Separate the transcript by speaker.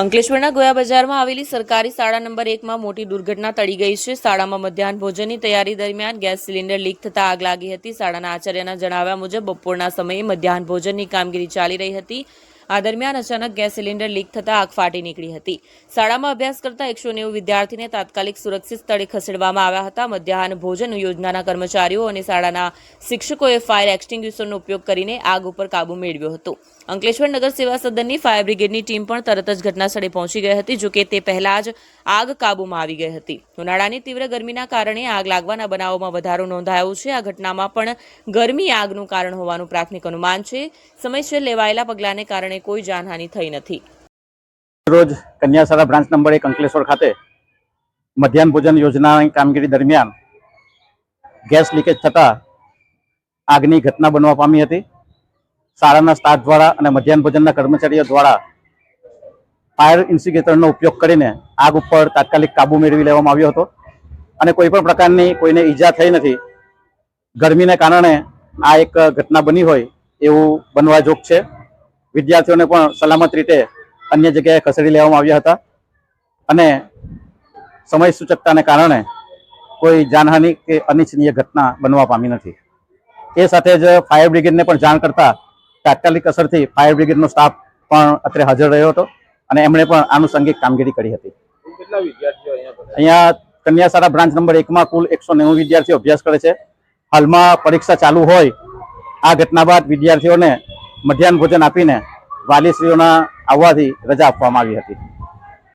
Speaker 1: અંકલેશ્વરના ગોયા બજારમાં આવેલી સરકારી શાળા નંબર એકમાં મોટી દુર્ઘટના ટળી ગઈ છે. શાળામાં મધ્યાહન ભોજનની તૈયારી દરમિયાન ગેસ સિલિન્ડર લીક થતાં આગ લાગી હતી. શાળાના આચાર્યના જણાવ્યા મુજબ બપોરના સમયે મધ્યાહન ભોજનની કામગીરી ચાલી રહી હતી. આ દરમિયાન અચાનક ગેસ સિલિન્ડર લીક થતાં આગ ફાટી નીકળી હતી. શાળામાં અભ્યાસ કરતા એકસો નેવું વિદ્યાર્થીને તાત્કાલિક સુરક્ષિત સ્થળે ખસેડવામાં આવ્યા હતા. મધ્યાહન ભોજન યોજનાના કર્મચારીઓ અને શાળાના શિક્ષકોએ ફાયર એક્સટિંગ્યુશરનો ઉપયોગ કરીને આગ ઉપર કાબુ મેળવ્યો હતો. અંકલેશ્વર નગર સેવા સદનની ફાયર બ્રિગેડની ટીમ પણ તરત જ ઘટનાસ્થળે પહોંચી ગઈ હતી, જોકે તે પહેલા જ આગ કાબૂમાં આવી ગઈ હતી. ઉનાળાની તીવ્ર ગરમીના કારણે આગ લાગવાના બનાવોમાં વધારો નોંધાયો છે. આ ઘટનામાં પણ ગરમી આગનું કારણ હોવાનું પ્રાથમિક અનુમાન છે. સમયસર લેવાયેલા પગલાંને કારણે કોઈ જાનહાનિ થઈ નથી.
Speaker 2: રોજ કન્યાશાળા બ્રાન્ચ નંબર એક અંકલેશ્વર ખાતે મધ્યાહન ભોજન યોજનાની કામગીરી દરમિયાન ગેસ લીકેજ થતાં આગની ઘટના બનવા પામી હતી. શાળાના સ્ટાફ દ્વારા અને મધ્યાહન ભોજનના કર્મચારીઓ દ્વારા ફાયર ઇન્સ્ટિગેટરનો ઉપયોગ કરીને આગ ઉપર તાત્કાલિક કાબુ મેળવી લેવામાં આવ્યો હતો. અને કોઈ પણ પ્રકારની કોઈને ઈજા થઈ નથી. ગરમીને કારણે આ એક ઘટના બની હોય એવું બનવા જોગ છે. વિદ્યાર્થીઓને પણ સલામત રીતે અન્ય જગ્યાએ ખસેડી લેવામાં આવ્યા હતા. અને સમય સૂચકતાને કારણે કોઈ જાનહાનિ કે અનિચ્છનીય ઘટના બનવા પામી નથી. એ સાથે જ ફાયર બ્રિગેડને પણ જાણ કરતા તાત્કાલિક અસરથી ફાયર બ્રિગેડનો સ્ટાફ પણ અત્રે હાજર રહ્યો હતો અને એમણે પણ આનુષંગિક કામગીરી કરી હતી. અહીંયા કન્યાશાળા બ્રાન્ચ નંબર એકમાં કુલ એકસો નેવું વિદ્યાર્થીઓ અભ્યાસ કરે છે. હાલમાં પરીક્ષા ચાલુ હોય આ ઘટના બાદ વિદ્યાર્થીઓને મધ્યાહન ભોજન આપીને વાલીશ્રીઓના આવવાથી રજા આપવામાં આવી હતી.